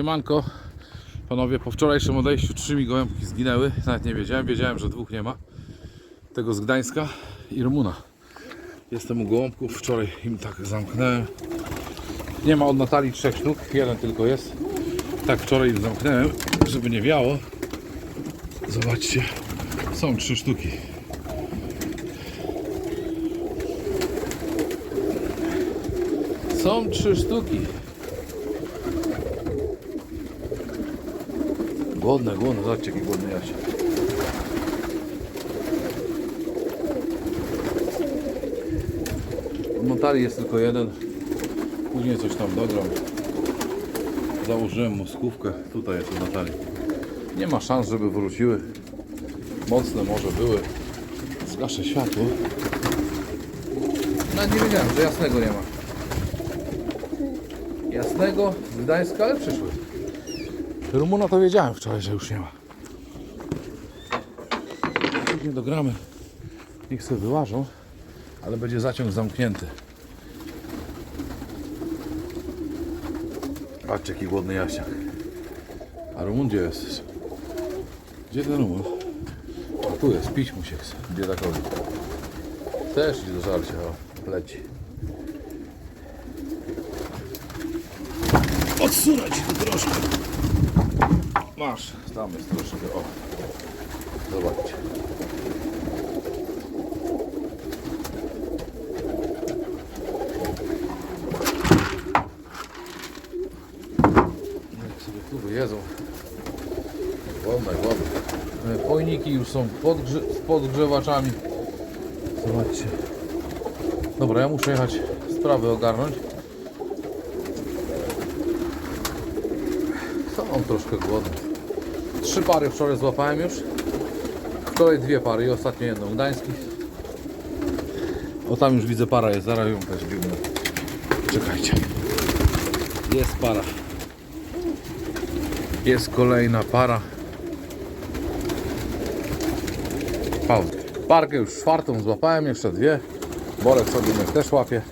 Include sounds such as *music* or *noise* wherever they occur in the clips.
Siemanko. Panowie, po wczorajszym odejściu trzy mi gołębki zginęły. Nawet nie wiedziałem. Wiedziałem, że dwóch nie ma. Tego z Gdańska i Rumuna. Jestem u gołąbków. Wczoraj im tak zamknąłem. Nie ma od Natalii trzech sztuk. Jeden tylko jest. Tak wczoraj im zamknąłem, żeby nie wiało. Zobaczcie. Są trzy sztuki. Są trzy sztuki. Głodne, głodne, zobaczcie jaki głodny Jasie. W Montali jest tylko jeden. Później coś tam dogram. Założyłem mu skówkę. Tutaj jest Natalii. Nie ma szans, żeby wróciły. Mocne może były. Zgaszę światło. No nie wiedziałem, że jasnego nie ma. Jasnego z Gdańska, ale przyszły. Rumuna to wiedziałem wczoraj, że już nie ma. Później dogramy. Niech sobie wyłażą, ale będzie zaciąg zamknięty. Patrzcie, jaki głodny jaśniak. A Rumun gdzie jest? Gdzie ten Rumun? A tu jest, pić mu się chce. Biedakowi. Też idzie do żarcia, o, leci. Odsunąć troszkę. Masz, tam jest troszkę, o. Zobaczcie. Jak sobie tu wyjedzą. Wolne, wolne. Pojniki już są podgrze z podgrzewaczami. Zobaczcie. Dobra, ja muszę jechać sprawy ogarnąć. Są troszkę głodny. Trzy pary wczoraj złapałem już. Wczoraj dwie pary i ostatnio jedną. Gdański. O tam już widzę para jest, zaraz ją też biegnę. Czekajcie. Jest para. Jest kolejna para. Pauza. Parkę już czwartą złapałem, jeszcze dwie. Borek sobie też łapie.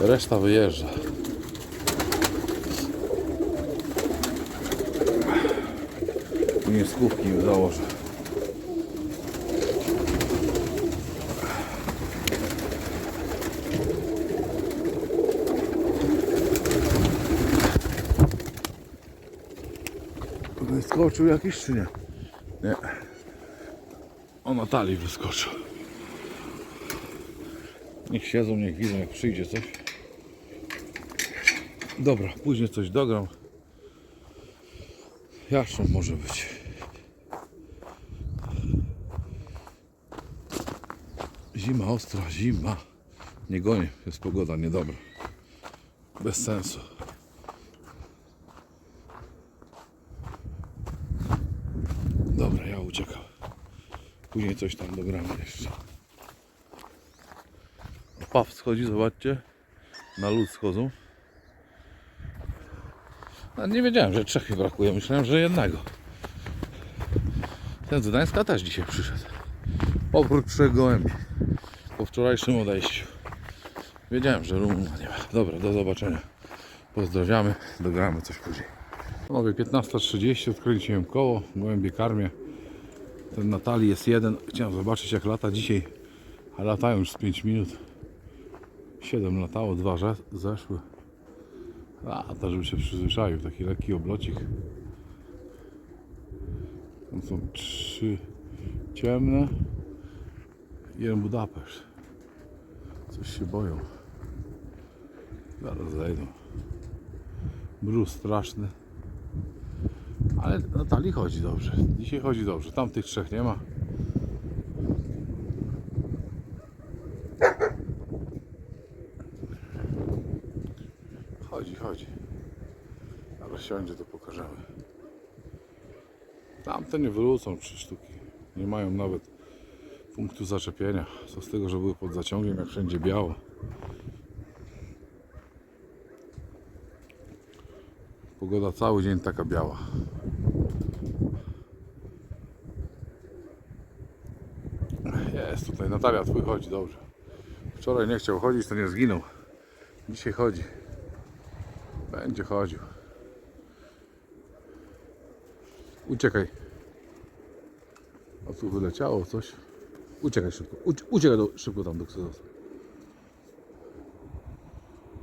Reszta wyjeżdża. Nie skówki im założę. Wyskoczył jakiś czy nie? Nie. O Natalii wyskoczył. Niech siedzą, niech widzą jak przyjdzie coś. Dobra, później coś dogram. Jaszczą może być. Zima ostra, zima. Nie gonię, jest pogoda niedobra. Bez sensu. Dobra, ja uciekam. Później coś tam dogramy jeszcze. Paw schodzi, zobaczcie. Na lód schodzą. A nie wiedziałem, że trzech brakuje. Myślałem, że jednego. Ten z Gdańska też dzisiaj przyszedł. Oprócz trzech gołębi. Wczorajszym odejściu. Wiedziałem, że Rumuna nie ma. Dobra, do zobaczenia. Pozdrawiamy. Dogramy coś później. Panowie, 15.30 odkręciłem koło. Gołębie karmię. Ten Natalii jest jeden. Chciałem zobaczyć jak lata dzisiaj. A latają już z 5 minut. 7 latało, dwa zeszły. A, to żeby się przyzwyczaił, taki lekki oblocik. Tam są trzy ciemne. Jeden Budapeszt. Coś się boją. Zaraz zejdą. Brus straszny. Ale Natalii chodzi dobrze. Dzisiaj chodzi dobrze. Tam tych trzech nie ma. Chodzi, chodzi. Ale siądzie, to pokażemy. Tamte nie wrócą trzy sztuki. Nie mają nawet punktu zaczepienia. Co z tego, że były pod zaciągiem, jak wszędzie biało. Pogoda cały dzień taka biała. Jest tutaj Natalia, twój chodzi dobrze. Wczoraj nie chciał chodzić, to nie zginął. Dzisiaj chodzi. Będzie chodził. Uciekaj. A tu wyleciało coś. Uciekaj szybko. Ucie- Uciekaj do, szybko tam do Ksyzosa.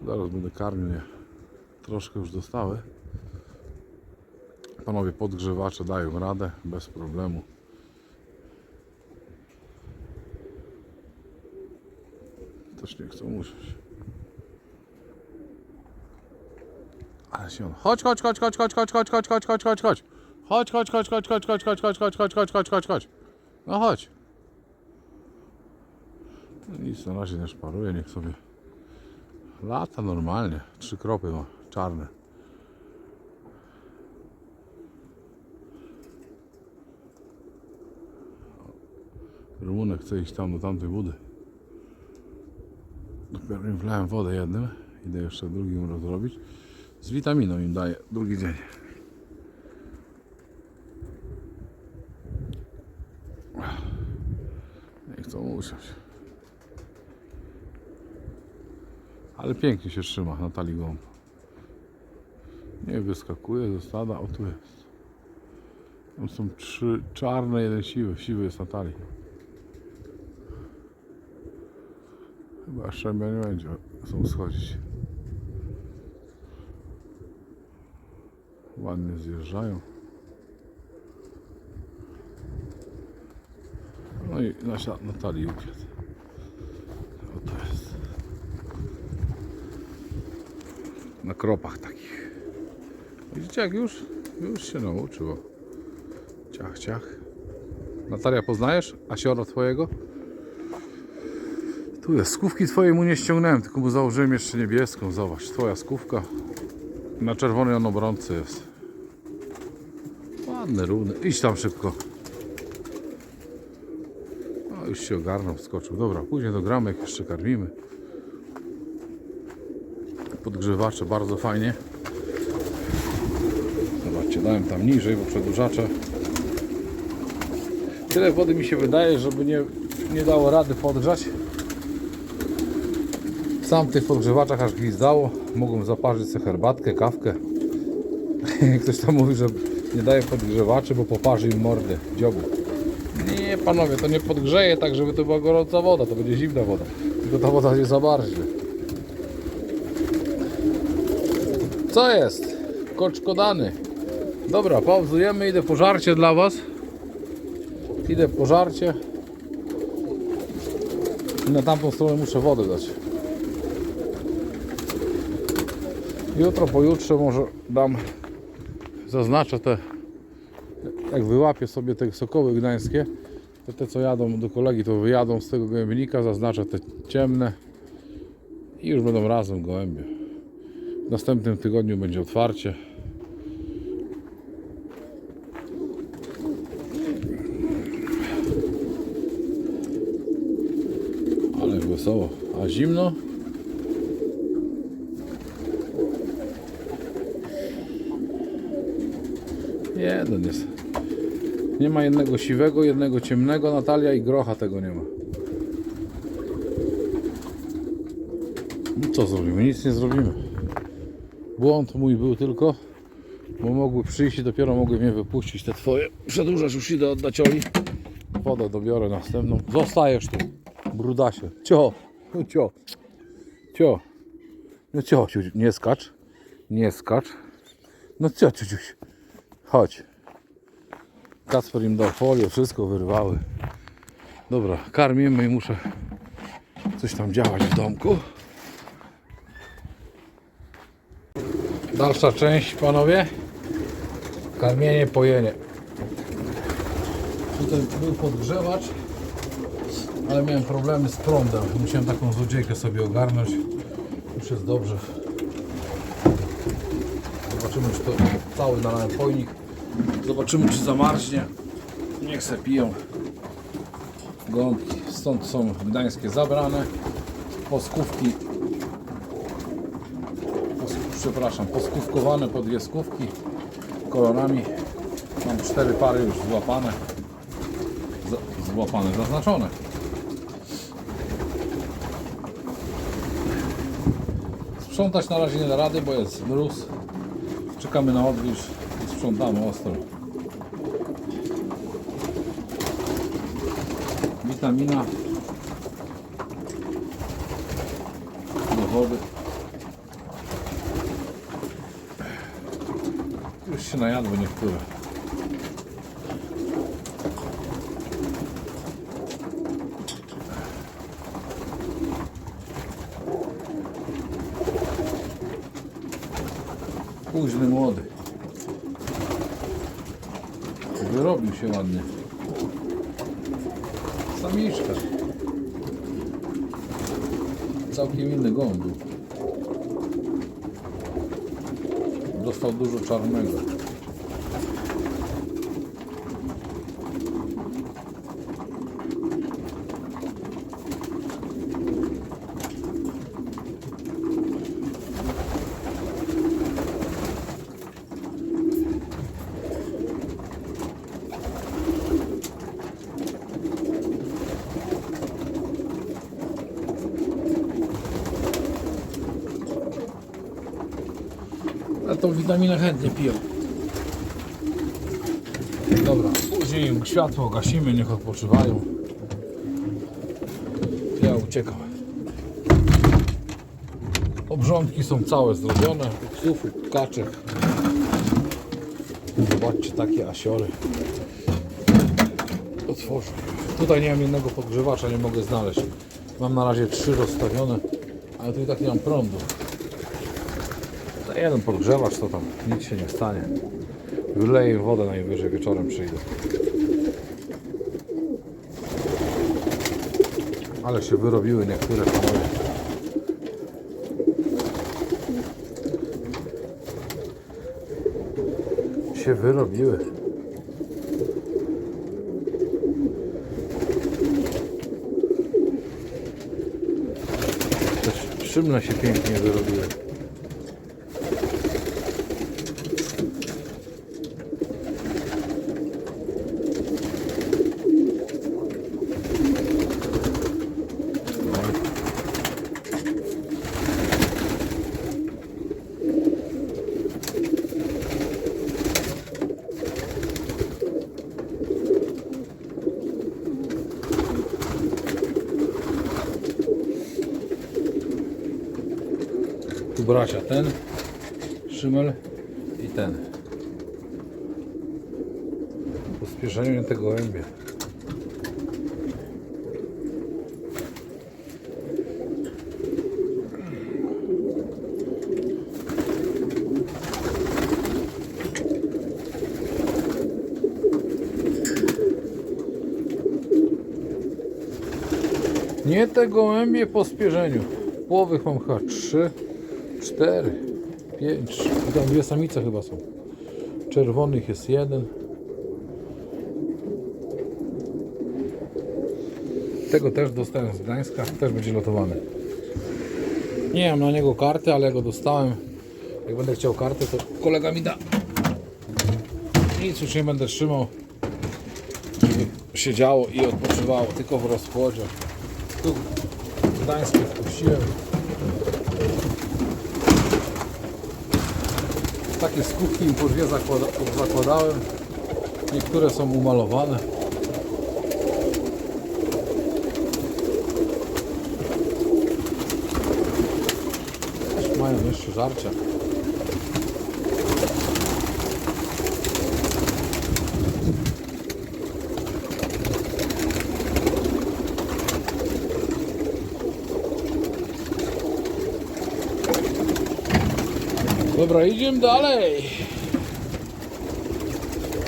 Zaraz będę karmił je. Troszkę już dostały. Panowie podgrzewacze dają radę bez problemu. Też nie chcą usiąść. Ale się on. Chodź, chodź, chodź, chodź, chodź, chodź, chodź, chodź, chodź, chodź, chodź, chodź. Chodź, chodź, chodź, chodź, chodź, chodź, chodź, chodź, chodź, chodź, chodź, chodź, chodź, chodź. No chodź. Nic na razie nie szparuje, niech sobie lata normalnie. Trzy kropy ma, czarne. Rumunek chce iść tam do tamtej wody. Dopiero im wlałem wodę jednym. Idę jeszcze drugim rozrobić. Z witaminą im daję drugi dzień. Nie chcą usiąść. Ale pięknie się trzyma Natalii Gąb. Nie wyskakuje ze stada. O tu jest. Tam są trzy czarne, jeden siwy. Siwy jest Natalii. Chyba szczębia nie będzie. Są schodzić. Ładnie zjeżdżają. No i nasza. O to Na kropach takich. Widzicie jak już? Już się nauczyło. Ciach, ciach. Natalia poznajesz? Asiora twojego? Tu jest. Skówki twojej mu nie ściągnąłem, tylko mu założyłem jeszcze niebieską. Zobacz, twoja skówka. Na czerwonej on obrońcy jest. Ładny, równy. Idź tam szybko. No już się ogarnął, skoczył. Dobra, później do gramek jeszcze karmimy. Podgrzewacze bardzo fajnie. Zobaczcie, dałem tam niżej, bo przedłużacze. Tyle wody mi się wydaje, żeby nie, nie dało rady podgrzać. Sam w tych podgrzewaczach aż gwizdało. Mogłem zaparzyć sobie herbatkę, kawkę. *laughs* Ktoś tam mówi, że nie daje podgrzewaczy, bo poparzy im mordę, dziobu. Nie panowie, to nie podgrzeje tak, żeby to była gorąca woda, to będzie zimna woda. Tylko ta woda się zamarznie. Co jest? Koczkodany. Dobra, pauzujemy, idę po żarcie dla was. Idę po żarcie. I na tamtą stronę muszę wodę dać. Jutro, pojutrze może dam, zaznaczę te, jak wyłapię sobie te sokoły gdańskie, to te co jadą do kolegi, to wyjadą z tego gołębnika, zaznaczę te ciemne i już będą razem gołębie. W następnym tygodniu będzie otwarcie. Ale wesoło. A zimno? Jeden jest. Nie ma jednego siwego, jednego ciemnego. Natalia i grocha tego nie ma. No co zrobimy? Nic nie zrobimy. Błąd mój był tylko, bo mogły przyjść i dopiero mogły mnie wypuścić te twoje. Przedłużasz, już idę oddać Oli. Wodę dobiorę następną. Zostajesz tu, brudasie. Cio, *laughs* cio, cio. No cio, ciu, nie skacz, nie skacz. No cio, ciu. Chodź. Kacper im dał folię, wszystko wyrwały. Dobra, karmimy i muszę coś tam działać w domku. Dalsza część, panowie. Karmienie, pojenie. Tutaj był podgrzewacz, ale miałem problemy z prądem. Musiałem taką złodziejkę sobie ogarnąć. Już jest dobrze. Zobaczymy, czy to cały nalałem pojnik. Zobaczymy, czy zamarznie. Niech se piją. Gąbki. Stąd są gdańskie zabrane. Poskówki pos- przepraszam, poskówkowane po dwie skówki kolorami. Mam cztery pary już złapane. Złapane, zaznaczone. Sprzątać na razie nie da rady, bo jest mróz. Czekamy na odwilż i sprzątamy ostro. Witamina do wody. Się najadły niektóre. Późny młody. Wyrobił się ładnie. Samiczka. Całkiem inny gołąb był. Dostał dużo czarnego. A tą witaminę chętnie piją. Dobra, później im światło gasimy, niech odpoczywają. Ja uciekam. Obrządki są całe zrobione, psów, kaczek. Zobaczcie takie asiory. Otworzę. Tutaj nie mam jednego podgrzewacza, nie mogę znaleźć. Mam na razie trzy rozstawione, ale tu i tak nie mam prądu. Za jeden podgrzewacz to tam nic się nie stanie. Wyleję wodę najwyżej, wieczorem przyjdę. Ale się wyrobiły niektóre panowie. Się wyrobiły. Też szymne się pięknie wyrobiły. Bracia, ten Szymel i ten. Pospieszenie tego gołębie. Nie te gołębie po spierzeniu. Połowych mam chyba 3, 4, 5. I tam dwie samice chyba są. Czerwonych jest jeden. Tego też dostałem z Gdańska, też będzie lotowany. Nie mam na niego karty, ale go dostałem. Jak będę chciał kartę, to kolega mi da. Nic już nie będę trzymał. Żeby siedziało i odpoczywało, tylko w rozkładzie. Tu Gdańskie wpuściłem. Takie skutki im po dwie zakłada, zakładałem. Niektóre są umalowane. Też mają jeszcze żarcia. Dobra, idziemy dalej.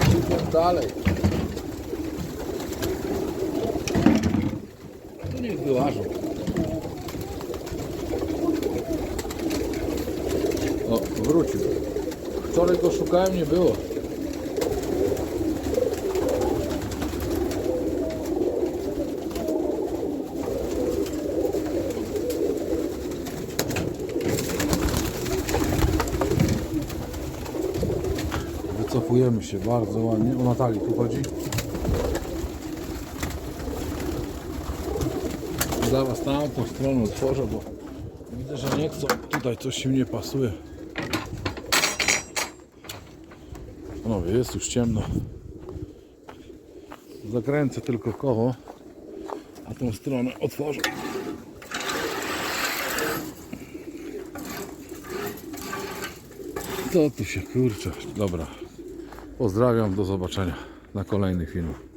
Idziemy dalej. Tu niech wyłażą. O, wrócił. Wczoraj go szukałem, nie było. Wycofujemy się bardzo ładnie. O Natalii tu chodzi. Zaraz tamtą stronę otworzę, bo widzę, że nie chcą. Tutaj coś się nie pasuje. Panowie, jest już ciemno. Zakręcę tylko koło, a tą stronę otworzę. To tu się kurczę. Dobra. Pozdrawiam, do zobaczenia na kolejnych filmach.